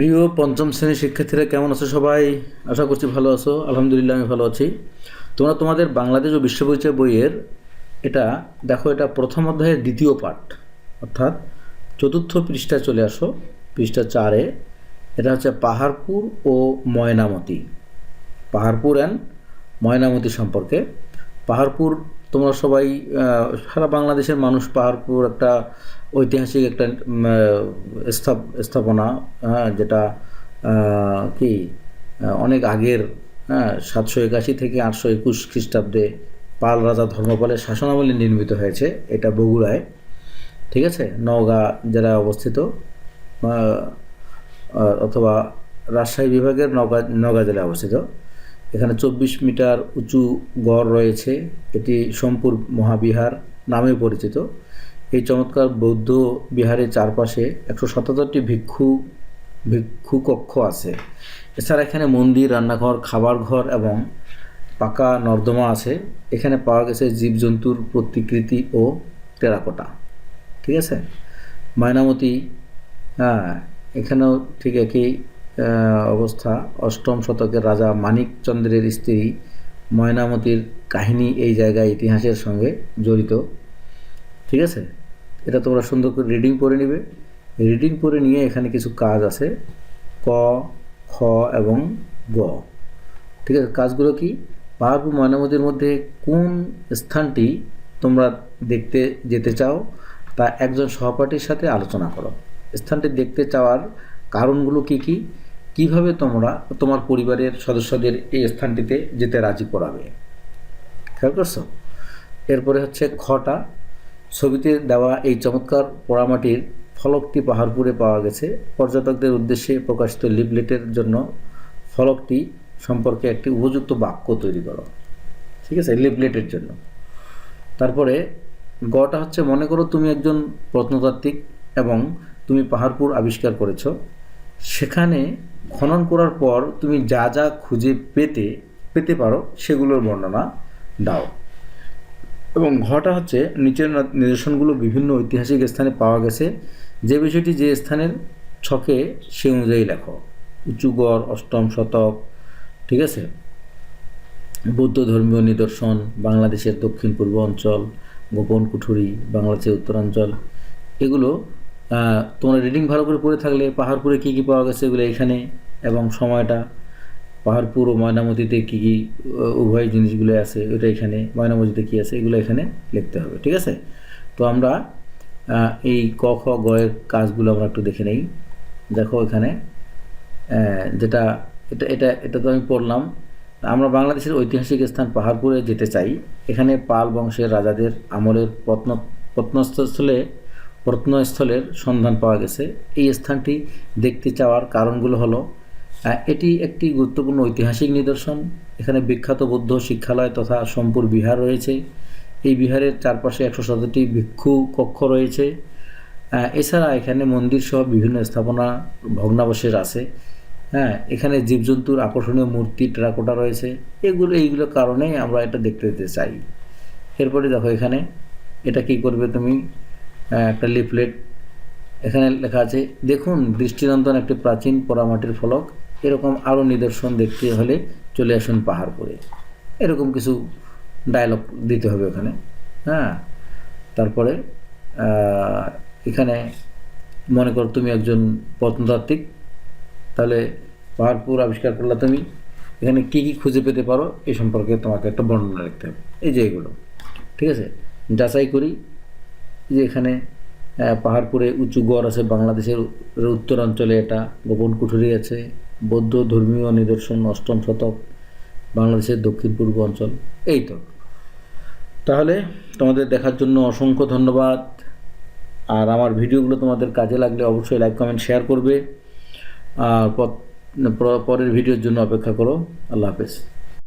প্রিয় পঞ্চম শ্রেণির শিক্ষার্থীরা, কেমন আছো সবাই? আশা করছি ভালো আছো। আলহামদুলিল্লাহ, আমি ভালো আছি। তোমরা তোমাদের বাংলাদেশ ও বিশ্ব পরিচয় বইয়ের এটা, দেখো, এটা প্রথম অধ্যায়ের দ্বিতীয় পাঠ। অর্থাৎ চতুর্থ পৃষ্ঠায় চলে আসো, পৃষ্ঠা চারে। এটা হচ্ছে পাহাড়পুর ও ময়নামতি। পাহাড়পুর অ্যান্ড ময়নামতি সম্পর্কে। পাহাড়পুর তোমরা সবাই সারা বাংলাদেশের মানুষ পাহাড়পুর একটা ঐতিহাসিক একটা স্থাপ, স্থাপনা হ্যাঁ যেটা কি অনেক আগের হ্যাঁ সাতশো একাশি থেকে আটশো একুশ খ্রিস্টাব্দে পাল রাজা ধর্মপালের শাসনামলে নির্মিত হয়েছে এটা বগুড়ায়, ঠিক আছে? নওগাঁ জেলায় অবস্থিত অথবা রাজশাহী বিভাগের নওগাঁ নওগাঁ জেলায় অবস্থিত। এখানে চব্বিশ মিটার উঁচু গড় রয়েছে। এটি সোমপুর মহাবিহার নামে পরিচিত। এই চমৎকার বৌদ্ধ বিহারের চারপাশে একশো সাতাত্তরটি ভিক্ষু ভিক্ষু কক্ষ আছে। এছাড়া এখানে মন্দির, রান্নাঘর, খাবার ঘর এবং পাকা নর্দমা আছে। এখানে পাওয়া গেছে জীবজন্তুর প্রতিকৃতি ও টেরাকোটা। ঠিক আছে? ময়নামতি হ্যাঁ এখানেও ঠিক একই অবস্থা। অষ্টম শতকের রাজা মানিকচন্দ্রের স্ত্রী ময়নামতির কাহিনী এই জায়গায় ইতিহাসের সঙ্গে জড়িত। ঠিক আছে? এটা তোমরা সুন্দর করে রিডিং করে নিবে। রিডিং করে নিয়ে এখানে কিছু কাজ আছে। ক, খ এবং গ। ঠিক আছে? কাজগুলো কি? পাহাড়পুর ময়নামতির মধ্যে কোন স্থানটি তোমরা দেখতে যেতে চাও তা একজন সহপাঠীর সাথে আলোচনা করো। স্থানটি দেখতে চাওয়ার কারণগুলো কি কি? কীভাবে তোমরা তোমার পরিবারের সদস্যদের এই স্থানটিতে যেতে রাজি করাবে? খেয়াল করছ? এরপরে হচ্ছে খটা। ছবিতে দেওয়া এই চমৎকার পোড়ামাটির ফলকটি পাহাড়পুরে পাওয়া গেছে। পর্যটকদের উদ্দেশ্যে প্রকাশিত লিফলেটের জন্য ফলকটি সম্পর্কে একটি উপযুক্ত বাক্য তৈরি করো। ঠিক আছে? লিফলেটের জন্য। তারপরে, গটা হচ্ছে মনে করো তুমি একজন প্রত্নতাত্ত্বিক এবং তুমি পাহাড়পুর আবিষ্কার করেছ। সেখানে খনন করার পর তুমি যা যা খুঁজে পেতে পেতে পারো, সেগুলোর বর্ণনা দাও। এবং ঘটা হচ্ছে নিচের নিদর্শনগুলো বিভিন্ন ঐতিহাসিক স্থানে পাওয়া গেছে। যে বিষয়টি যে স্থানের ছকে, সে অনুযায়ী লেখো। উঁচুগড় অষ্টম শতক, ঠিক আছে? বৌদ্ধ ধর্মীয় নিদর্শন, বাংলাদেশের দক্ষিণ পূর্ব অঞ্চল, গোপন কুঠুরি, বাংলাদেশের উত্তরাঞ্চল, এগুলো তোমরা রিডিং ভালো করে পড়ে থাকলে পাহাড়পুরে কী কী পাওয়া গেছে এগুলো এখানে এবং সময়টা, পাহাড়পুর ও ময়নামতিতে কী কী উভয় জিনিসগুলো আছে ওটা এখানে, ময়নামতিতে কী আছে, এগুলো এখানে লিখতে হবে, ঠিক আছে? তো আমরা এই ক, খ গয়ের কাজগুলো আমরা একটু দেখে নেই। দেখো এখানে যেটা, এটা এটা এটা তো আমি পড়লাম। আমরা বাংলাদেশের ঐতিহাসিক স্থান পাহাড়পুরে যেতে চাই। এখানে পাল বংশের রাজাদের আমলের প্রত্ন, প্রত্নস্থলে প্রত্নস্থলের সন্ধান পাওয়া গেছে। এই স্থানটি দেখতে চাওয়ার কারণগুলো হলো এটি একটি গুরুত্বপূর্ণ ঐতিহাসিক নিদর্শন। এখানে বিখ্যাত বৌদ্ধ শিক্ষালয় তথা সোমপুর বিহার রয়েছে। এই বিহারের চারপাশে একশো সতেরোটি ভিক্ষু কক্ষ রয়েছে। এছাড়া এখানে মন্দির সহ বিভিন্ন স্থাপনা ভগ্নাবশেষ আছে। হ্যাঁ এখানে জীবজন্তুর আকর্ষণীয় মূর্তি, টেরাকোটা রয়েছে। এগুলো, এইগুলো কারণেই আমরা এটা দেখতে যেতে চাই। এরপরে দেখো এখানে, এটা কি করবে তুমি? একটা লিফলেট এখানে লেখা আছে, দেখুন দৃষ্টিনন্দন একটি প্রাচীন পোড়ামাটির ফলক। এরকম আরও নিদর্শন দেখতে হলে চলে আসুন পাহাড়পুরে এরকম কিছু ডায়লগ দিতে হবে ওখানে হ্যাঁ। তারপরে এখানে মনে করো তুমি একজন প্রত্নতাত্ত্বিক তাহলে পাহাড়পুর আবিষ্কার করলে তুমি। এখানে কি কি খুঁজে পেতে পারো এ সম্পর্কে তোমাকে একটা বর্ণনা লিখতে হবে। এই যে এগুলো, ঠিক আছে? যাচাই করি যে এখানে পাহাড়পুরে উঁচু গড় আছে বাংলাদেশের উত্তরাঞ্চলে এটা গোপন কুঠুরি আছে, বৌদ্ধ ধর্মীয় নিদর্শন অষ্টম শতক, বাংলাদেশের দক্ষিণ পূর্ব অঞ্চল, এই তো। তাহলে তোমাদের দেখার জন্য অসংখ্য ধন্যবাদ। আর আমার ভিডিওগুলো তোমাদের কাজে লাগলে অবশ্যই লাইক, কমেন্ট, শেয়ার করবে। আর পরের ভিডিওর জন্য অপেক্ষা করো। আল্লাহ হাফেজ।